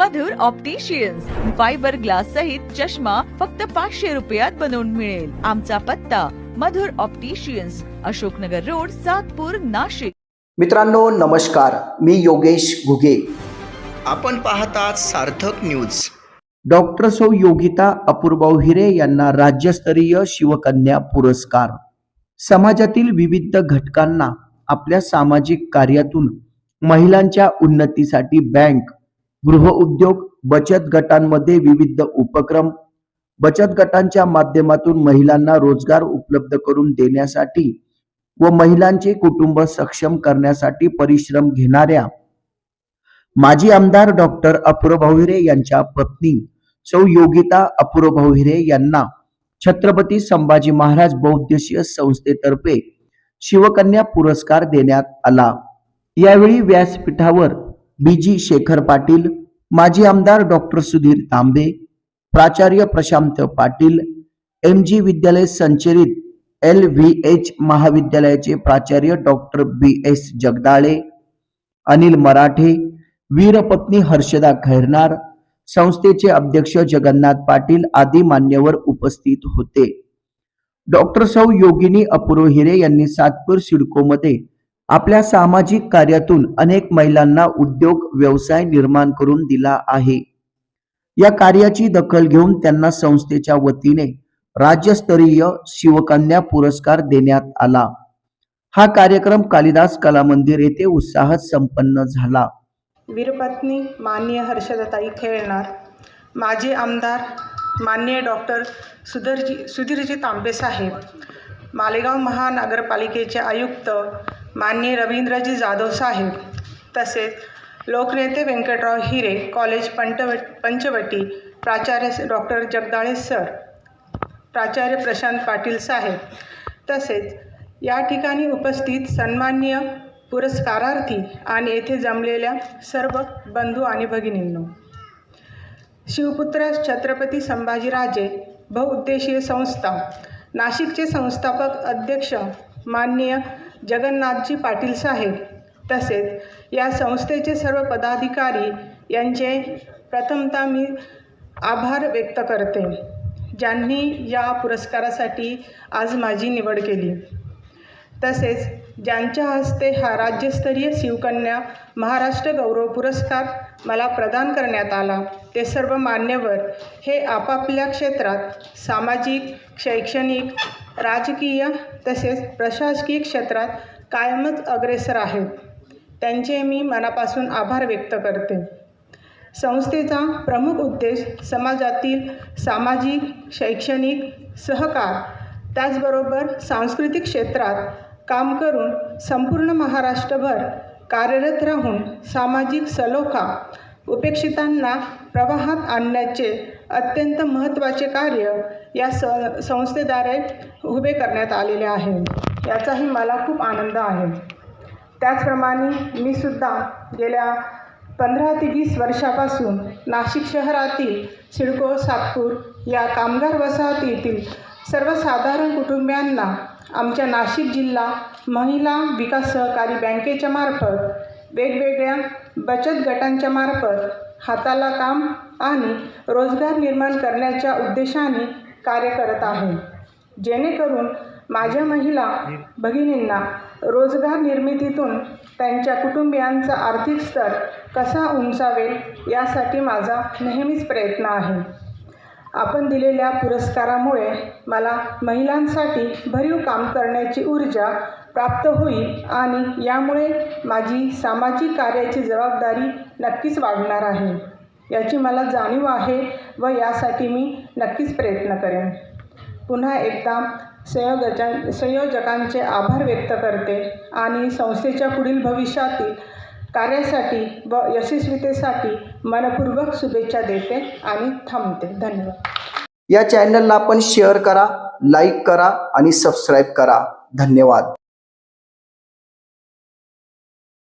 मधुर opticians fibre glass सहित चष्मा फक्त पाचशे रुपयात बनवून मिळेल. आमचा पत्ता मधुर ऑप्टिशियन्स अशोकनगर रोड सातपूर नाशिक. मित्रांनो नमस्कार. मी योगेश घुगे. आपण पाहतात सार्थक न्यूज डॉक्टर सौ योगिता अपूर्भाऊ हिरे यांना राज्यस्तरीय शिवकन्या पुरस्कार. समाजातील विविध घटकांना आपल्या सामाजिक कार्यातून महिलांच्या उन्नतीसाठी बँक गृहउद्योग बचत गटांमध्ये विविध उपक्रम बचत गटांच्या माध्यमातून महिलांना रोजगार उपलब्ध करून देण्यासाठी व महिलांचे कुटुंब सक्षम करण्यासाठी परिश्रम घेणाऱ्या माजी आमदार डॉक्टर अपूर्व हिरे यांच्या पत्नी सौ योगिता अपूर्व हिरे यांना छत्रपती संभाजी महाराज बौद्धशीय संस्थेतर्फे शिवकन्या पुरस्कार देण्यात आला. यावेळी व्यासपीठावर बीजी शेखर पाटील माजी आमदार डॉक्टर सुधीर तांबे प्राचार्य प्रशांत पाटील एम जी विद्यालय संचलित एल व्ही एच महाविद्यालयाचे प्राचार्य doctor B S Jagdale Anil Marathe वीरपत्नी हर्षदा खैरनार संस्थेचे अध्यक्ष जगन्नाथ पाटील आदी मान्यवर उपस्थित होते. डॉक्टर सौ योगिनी अपुरोहिरे हिरे यांनी सातपूर सिडकोमध्ये आपल्या सामाजिक कार्यातून अनेक महिलांना उद्योग व्यवसाय निर्माण करून दिला आहे. या कार्याची दखल घेऊन त्यांना संस्थेच्या वतीने राज्यस्तरीय शिवकन्या पुरस्कार देण्यात आला. हा कार्यक्रम कालिदास कला मंदिर येथे उत्साहात संपन्न झाला. वीरपत्नी माननीय हर्षदताई खेळणार माजी आमदार माननीय डॉक्टर सुधरजी सुधीरजी तांबे साहेब मालेगाव महानगरपालिकेचे आयुक्त माननीय रवींद्रजी जाधव साहेब तसेच लोकनेते व्यंकटराव हिरे कॉलेज पंटव पंचवटी प्राचार्य डॉक्टर जगदाळे सर प्राचार्य प्रशांत पाटील साहेब तसेच या ठिकाणी उपस्थित सन्मान्य पुरस्कारार्थी आणि येथे जमलेल्या सर्व बंधू आणि भगिनींनो. शिवपुत्र छत्रपती संभाजीराजे बहुउद्देशीय संस्था नाशिकचे संस्थापक अध्यक्ष माननीय जगन्नाथजी पाटील साहेब तसेच या संस्थेचे सर्व पदाधिकारी यांचे प्रथमतः मी आभार व्यक्त करते ज्यांनी या पुरस्कारासाठी आज माझी निवड केली. तसेच ज्यांच्या हस्ते हा राज्यस्तरीय शिवकन्या महाराष्ट्र गौरव पुरस्कार मला प्रदान करण्यात आला ते सर्व मान्यवर हे आपापल्या क्षेत्रात सामाजिक शैक्षणिक राजकीय तसेच प्रशासकीय क्षेत्रात कायमच अग्रेसर आहेत त्यांचे मी मनापासून आभार व्यक्त करते. संस्थेचा प्रमुख उद्देश समाजातील सामाजिक शैक्षणिक सहकार त्याचबरोबर सांस्कृतिक क्षेत्रात काम करून संपूर्ण महाराष्ट्रभर कार्यरत राहून सामाजिक सलोखा उपेक्षितांना प्रवाहात आणण्याचे अत्यंत महत्त्वाचे कार्य या स संस्थेद्वारे उभे करण्यात आलेले आहे. याचाही मला खूप आनंद आहे. त्याचप्रमाणे मी सुद्धा गेल्या पंधरा ते वीस वर्षापासून नाशिक शहरातील सिडको सातपूर या कामगार वसाहतीतील सर्वसाधारण कुटुंबियांना आमच्या नाशिक जिल्हा महिला विकास सहकारी बँकेच्या मार्फत वेगवेगळ्या बचत गटांच्या मार्फत हाताला काम आणि रोजगार निर्माण करण्याच्या उद्देशाने कार्य करत आहे. जेणेकरून माझ्या महिला भगिनींना रोजगार निर्मितीतून त्यांच्या कुटुंबियांचा आर्थिक स्तर कसा उंचावेल यासाठी माझा नेहमीच प्रयत्न आहे. आपण दिलेल्या पुरस्कारामुळे मला महिलांसाठी भरीव काम करण्याची ऊर्जा प्राप्त होईल आणि यामुळे माझी सामाजिक कार्याची जबाबदारी नक्कीच वाढणार आहे. याची मला जाणीव आहे व यासाठी मी नक्कीच प्रयत्न करेन. पुन्हा एकदा संयोजका संयोजकांचे आभार व्यक्त करते आणि संस्थेच्या पुढील भविष्यातील कार्यासाठी व यशस्वीतेसाठी मनपूर्वक शुभेच्छा देते आणि थांबते. धन्यवाद. या चॅनलला आपण शेअर करा लाईक करा आणि सबस्क्राईब करा. धन्यवाद.